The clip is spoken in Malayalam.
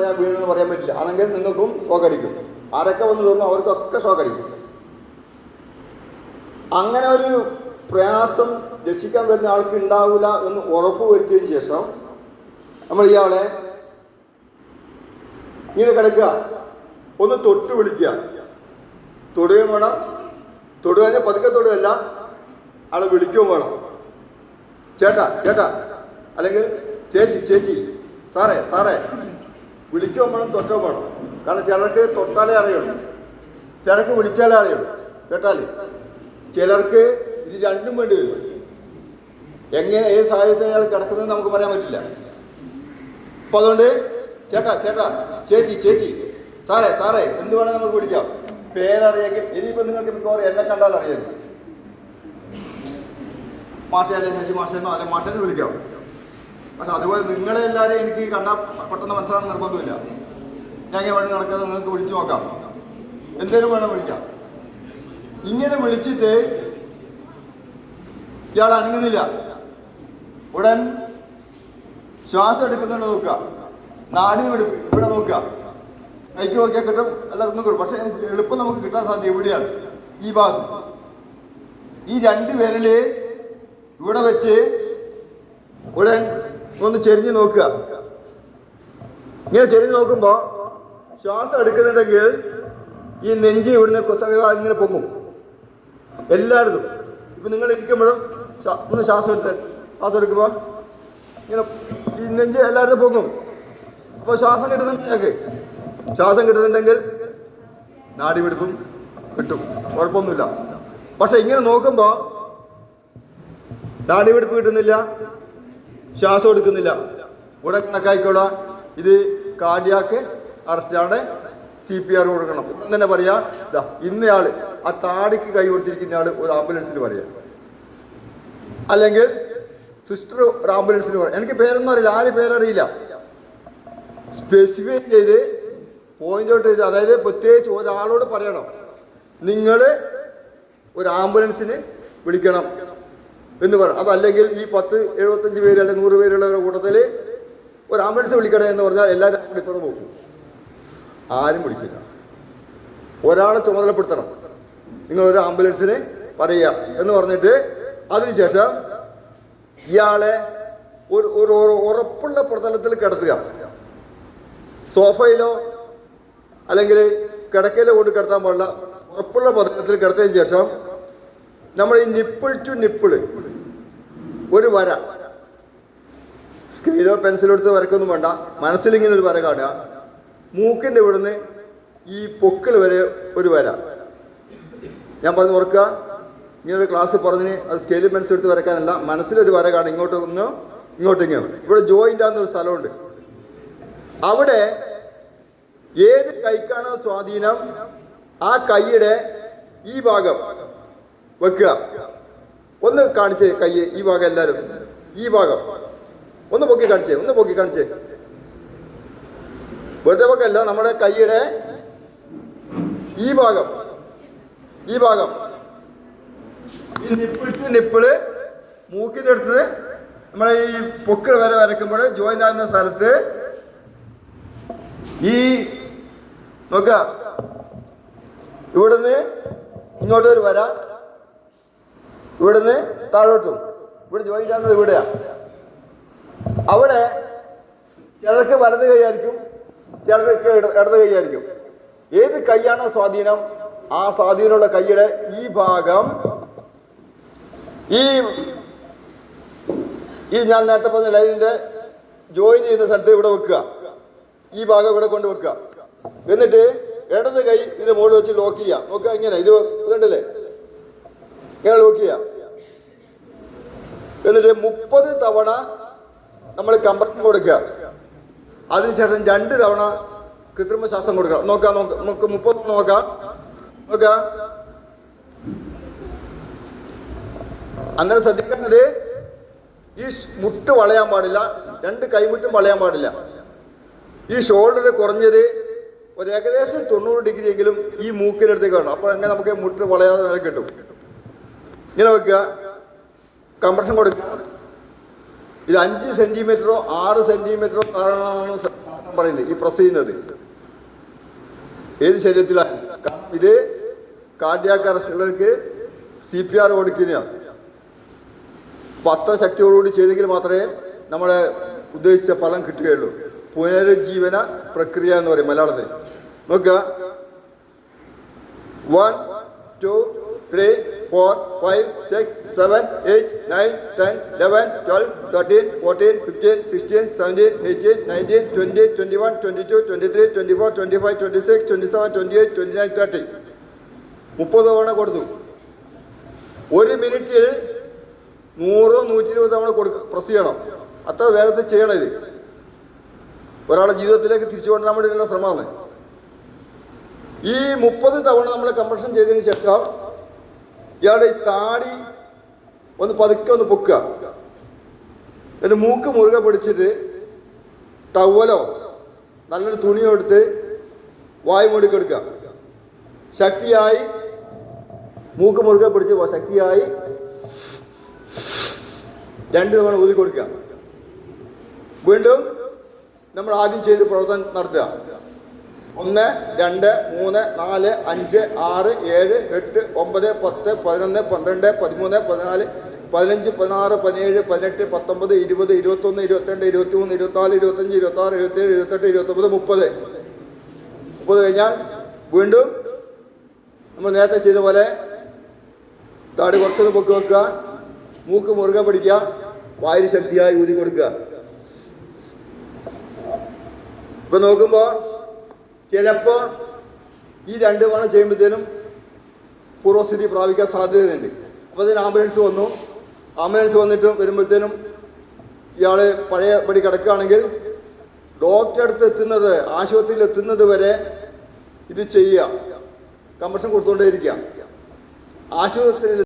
ഞാൻ വീണെന്ന് പറയാൻ പറ്റില്ല. ആണെങ്കിൽ നിങ്ങൾക്കും ഷോക്ക് അടിക്കും ആരൊക്കെ വന്ന് തോന്നുന്നു അവർക്കൊക്കെ ഷോക്ക് അടിക്കും അങ്ങനെ ഒരു പ്രയാസം രക്ഷിക്കാൻ വരുന്ന ആൾക്ക് ഉണ്ടാവില്ല എന്ന് ഉറപ്പ് ശേഷം നമ്മൾ ഇയാളെ ഇങ്ങനെ കിടക്കുക. ഒന്ന് തൊട്ട് വിളിക്കുക. തൊടുകയും വേണം. തൊടുക പതുക്കെ തൊടുകയല്ല ആളെ വിളിക്കുകയും വേണം. ചേട്ടാ ചേട്ടാ. അല്ലെങ്കിൽ ചേച്ചി ചേച്ചി. സാറേ സാറേ. വിളിക്കുകയും വേണം തൊട്ടോ വേണം കാരണം ചിലർക്ക് തൊട്ടാലേ അറിയുള്ളൂ. ചിലർക്ക് വിളിച്ചാലേ അറിയുള്ളൂ. കേട്ടാൽ? ചിലർക്ക് ഇത് രണ്ടും വേണ്ടി വരും. എങ്ങനെ ഏത് സാഹചര്യത്തിൽ അയാൾ കിടക്കുന്നത് നമുക്ക് പറയാൻ പറ്റില്ല. അപ്പൊ അതുകൊണ്ട് ചേട്ടാ ചേട്ടാ ചേച്ചി ചേച്ചി സാറേ സാറേ എന്ത് വേണേൽ നമുക്ക് വിളിക്കാം. പേരറിയെങ്കിൽ ഇനിയിപ്പോ നിങ്ങൾക്ക് മിക്കവാറും എന്നെ കണ്ടാൽ അറിയാം. മാഷേ അല്ലെ ശശി മാഷേന്നോ അല്ലെ മാഷേന്ന് വിളിക്കാം. പക്ഷെ അതുപോലെ നിങ്ങളെ എല്ലാവരെയും എനിക്ക് കണ്ടാൽ പെട്ടെന്ന് മനസ്സിലാകാൻ നിർബന്ധമില്ല. ഞാൻ വഴി നടക്കുന്നത് നിങ്ങൾക്ക് വിളിച്ചു നോക്കാം. എന്തേലും വേണം വിളിക്കാം. ഇങ്ങനെ വിളിച്ചിട്ട് ഇയാൾ അനങ്ങുന്നില്ല. ഉടൻ ശ്വാസം എടുക്കുന്നുണ്ട് നോക്കുക. നാടി ഇവിടെ നോക്കുക. കൈക്ക് നോക്കിയാൽ കിട്ടും ഒന്നും കിട്ടും. പക്ഷെ എളുപ്പം നമുക്ക് കിട്ടാൻ സാധ്യത എവിടെയാണ് ഈ ഭാഗം ഈ രണ്ട് വിരൽ ഇവിടെ വെച്ച് ഉടൻ ഒന്ന് ചെരിഞ്ഞു നോക്കുക. ഇങ്ങനെ ചെരിഞ്ഞു നോക്കുമ്പോൾ ശ്വാസം എടുക്കുന്നുണ്ടെങ്കിൽ ഈ നെഞ്ചി ഇവിടുന്ന് ഇങ്ങനെ പൊങ്ങും. എല്ലായിടത്തും. ഇപ്പൊ നിങ്ങൾ ഇരിക്കുമ്പോഴും ഒന്ന് ശ്വാസം എടുത്ത് ശ്വാസം എടുക്കുമ്പോൾ ഇങ്ങനെ ഈ നെഞ്ച് എല്ലായിടത്തും പൊങ്ങും. അപ്പോൾ ശ്വാസം കിട്ടുന്നുണ്ടെങ്കിൽ ശ്വാസം കിട്ടുന്നുണ്ടെങ്കിൽ നാടിപിടുത്തും കിട്ടും. കുഴപ്പമൊന്നുമില്ല. പക്ഷെ ഇങ്ങനെ നോക്കുമ്പോൾ നാടിപിടിപ്പ് കിട്ടുന്നില്ല. ശ്വാസം എടുക്കുന്നില്ല. ഇവിടെ കണക്കായിക്കോളാം ഇത് കാർഡിയാക്ക് അറസ്റ്റാണ് സി പി ആർ കൊടുക്കണം. എന്ന് തന്നെ പറയാ ഇന്നയാൾ ആ താടിക്ക് കൈ കൊടുത്തിരിക്കുന്ന ആൾ ഒരു ആംബുലൻസിൽ പറയാം. അല്ലെങ്കിൽ സിസ്റ്റർ ഒരു ആംബുലൻസിൽ പറയാം. എനിക്ക് പേരൊന്നും അറിയില്ല ആര് പേരറിയില്ല. സ്പെസിഫൈ ചെയ്ത് പോയിന്റ് ഔട്ട് ചെയ്ത് അതായത് പ്രത്യേകിച്ച് ഒരാളോട് പറയണം. നിങ്ങൾ ഒരു ആംബുലൻസിന് വിളിക്കണം. എന്ന് പറയാം അതല്ലെങ്കിൽ ഈ പത്ത് എഴുപത്തഞ്ച് പേര് അല്ലെങ്കിൽ നൂറ് പേരുള്ള കൂട്ടത്തിൽ ഒരു ആംബുലൻസ് വിളിക്കണേ എന്ന് പറഞ്ഞാൽ എല്ലാവരും ഇപ്പുറം നോക്കും. ആരും വിളിക്കില്ല. ഒരാളെ ചുമതലപ്പെടുത്തണം. നിങ്ങൾ ഒരു ആംബുലൻസിന് പറയുക എന്ന് പറഞ്ഞിട്ട് അതിനുശേഷം ഇയാളെ ഒരു ഒരു ഉറപ്പുള്ള പ്രതലത്തിൽ കിടത്തുക. സോഫയിലോ അല്ലെങ്കിൽ കിടക്കയിലോ കൊണ്ട് കിടത്താൻ പാടില്ല. ഉറപ്പുള്ള പ്രതലത്തിൽ കിടത്തിയതിനു ശേഷം നമ്മൾ ഈ നിപ്പിൾ ടു നിപ്പിൾ ഒരു വര. സ്കെയിലോ പെൻസിലോ എടുത്ത് വരക്കൊന്നും വേണ്ട. മനസ്സിലിങ്ങനെ ഒരു വര കാണുക മൂക്കിന്റെ ഇവിടുന്ന് ഈ പൊക്കിൾ വരെ ഒരു വര. ഞാൻ പറഞ്ഞു ഓർക്കുക ഇങ്ങനെ ഒരു ക്ലാസ് പറഞ്ഞ് അത് സ്കെയിലും പെൻസിൽ എടുത്ത് വരക്കാനല്ല മനസ്സിലൊരു വര കാണും ഇങ്ങോട്ട് ഒന്ന് ഇങ്ങോട്ട് ഇങ്ങനെ ഇവിടെ ജോയിന്റ് ആകുന്ന ഒരു സ്ഥലമുണ്ട്. അവിടെ ഏത് കൈക്കാണോ സ്വാധീനം ആ കൈയുടെ ഈ ഭാഗം. വെക്കുക. ഒന്ന് കാണിച്ചേ കൈ ഈ ഭാഗം എല്ലാവരും. ഈ ഭാഗം. ഒന്ന് പൊക്കി കാണിച്ചേ ഒന്ന് പൊക്കി കാണിച്ചേ. വെറുതെ പൊക്കല്ല നമ്മുടെ കൈയുടെ ഈ ഭാഗം. ഈ ഭാഗം. ഈ നിപ്പിട്ട് നിപ്പിൾ മൂക്കിന്റെ അടുത്ത് നമ്മളെ ഈ പൊക്കിൾ വരെ വരയ്ക്കുമ്പോൾ ജോയിന്റ് ആകുന്ന സ്ഥലത്ത് ഈ നോക്ക ഇവിടുന്ന് ഇങ്ങോട്ട് ഒരു വര. ഇവിടുന്ന് താഴോട്ടും. ഇവിടെ ജോയിന്റ് ഇവിടെയാ. അവിടെ ചിലർക്ക് വലത് കൈയായിരിക്കും ചിലർക്ക് ഇട- ഇടത് കൈയായിരിക്കും ഏത് കൈയാണോ സ്വാധീനം? ആ സ്വാധീനമുള്ള കൈയുടെ ഈ ഭാഗം. ഈ ഈ ഞാൻ നേരത്തെ പറഞ്ഞ ലൈനിന്റെ ജോയിൻ ചെയ്യുന്ന സ്ഥലത്ത് ഇവിടെ വെക്കുക. ഈ ഭാഗം ഇവിടെ കൊണ്ട് വെക്കുക. എന്നിട്ട് ഇടത് കൈ ഇത് മുകളിൽ വെച്ച് ലോക്ക് ചെയ്യുക. നോക്കുക ഇങ്ങനെ. ഇത് ഇതുണ്ടല്ലേ ഇങ്ങനെ ലോക്ക് ചെയ്യാം എന്നിട്ട് മുപ്പത് തവണ നമ്മൾ കമ്പ്രഷൻ കൊടുക്കുക. അതിനുശേഷം രണ്ട് തവണ കൃത്രിമ ശ്വാസം കൊടുക്കുക. നോക്കാം നോക്ക നമുക്ക് മുപ്പത് നോക്കാം. നോക്കാം. അന്നേരം ശ്രദ്ധിക്കേണ്ടത് ഈ മുട്ട് വളയാൻ പാടില്ല. രണ്ട് കൈമുട്ടും വളയാൻ പാടില്ല. ഈ ഷോൾഡർ കുറഞ്ഞത് ഒരു ഏകദേശം തൊണ്ണൂറ് ഡിഗ്രി എങ്കിലും ഈ മൂക്കിനടുത്തേക്ക് വേണം അപ്പോൾ എങ്ങനെ നമുക്ക് മുട്ട് വളയാതെ നില കിട്ടും. ഇങ്ങനെ വെക്കുക. കംപ്രഷൻ കൊടുക്കുക. ഇത് അഞ്ച് സെന്റിമീറ്ററോ ആറ് സെന്റിമീറ്ററോ കാരണമാണ് പറയുന്നത് ഈ പ്രസ് ചെയ്യുന്നത്. ഏത് ശരീരത്തിലാണ് ഇത് കാർഡിയാക്ക് സി പി ആർ കൊടുക്കുന്നതാണ് അപ്പൊ അത്ര ശക്തിയോടുകൂടി ചെയ്തെങ്കിൽ മാത്രമേ നമ്മളെ ഉദ്ദേശിച്ച ഫലം കിട്ടുകയുള്ളൂ. പുനരുജ്ജീവന പ്രക്രിയ എന്ന് പറയും മലയാളത്തിൽ. നോക്കുക. One two three four five six seven eight nine ten eleven twelve thirteen fourteen fifteen sixteen seventeen eighteen nineteen twenty twenty one twenty two twenty three twenty four twenty five twenty six twenty seven twenty eight twenty nine thirty മുപ്പത് തവണ കൊടുത്തു. ഒരു മിനിറ്റിൽ നൂറോ നൂറ്റി ഇരുപത് തവണ കൊടുക്ക പ്രസ് ചെയ്യണം. അത്ര വേഗത്തിൽ ചെയ്യണം ഇത്. ഒരാളുടെ ജീവിതത്തിലേക്ക് തിരിച്ചു കൊണ്ടുവരാൻ വേണ്ടിയിട്ടുള്ള ശ്രമമാണ്. ഈ മുപ്പത് തവണ നമ്മൾ കംപ്രഷൻ ചെയ്തതിന് ശേഷം ഇയാളുടെ ഈ താടി ഒന്ന് പതുക്കെ ഒന്ന് പൊക്കുക. എന്നിട്ട് മൂക്ക് മുറുകെ പിടിച്ചിട്ട് ടവലോ നല്ലൊരു തുണിയോ എടുത്ത് വായു മൂടിക്കെടുക്കുക കൊടുക്കുക ശക്തിയായി മൂക്ക് മുറുകെ പിടിച്ച് ശക്തിയായി രണ്ട് തവണ ഊതി കൊടുക്കുക. വീണ്ടും നമ്മൾ ആദ്യം ചെയ്ത് പ്രവർത്തനം നടത്തുക. ഒന്ന് രണ്ട് മൂന്ന് നാല് അഞ്ച് ആറ് ഏഴ് എട്ട് ഒമ്പത് പത്ത് പതിനൊന്ന് പന്ത്രണ്ട് പതിമൂന്ന് പതിനാല് പതിനഞ്ച് പതിനാറ് പതിനേഴ് പതിനെട്ട് പത്തൊമ്പത് ഇരുപത് ഇരുപത്തൊന്ന് ഇരുപത്തിരണ്ട് ഇരുപത്തി മൂന്ന് ഇരുപത്തിനാല് ഇരുപത്തഞ്ച് ഇരുപത്താറ് ഇരുപത്തേഴ് ഇരുപത്തെട്ട് ഇരുപത്തൊമ്പത് മുപ്പത്. മുപ്പത് കഴിഞ്ഞാൽ വീണ്ടും നമ്മൾ നേരത്തെ ചെയ്ത പോലെ താടി കുറച്ചൊന്ന് പൊക്കി വെക്കുക മൂക്ക് മുറുകെ പിടിക്കുക വായു ശക്തിയായി ഊതി കൊടുക്കുക. ഇപ്പൊ നോക്കുമ്പോ ചിലപ്പോ ഈ രണ്ട് വേണം ചെയ്യുമ്പോഴത്തേനും പൂർവസ്ഥിതി പ്രാപിക്കാൻ സാധ്യതയുണ്ട്. അപ്പോൾ അതിന് ആംബുലൻസ് വന്നു. ആംബുലൻസ് വന്നിട്ട് വരുമ്പോഴത്തേനും ഇയാൾ പഴയ പടി കിടക്കുകയാണെങ്കിൽ ഡോക്ടറെ അടുത്ത് എത്തുന്നത് ആശുപത്രിയിൽ എത്തുന്നത് വരെ ഇത് ചെയ്യുക. കമ്പർഷൻ കൊടുത്തുകൊണ്ടേയിരിക്കുക. ആശുപത്രിയിൽ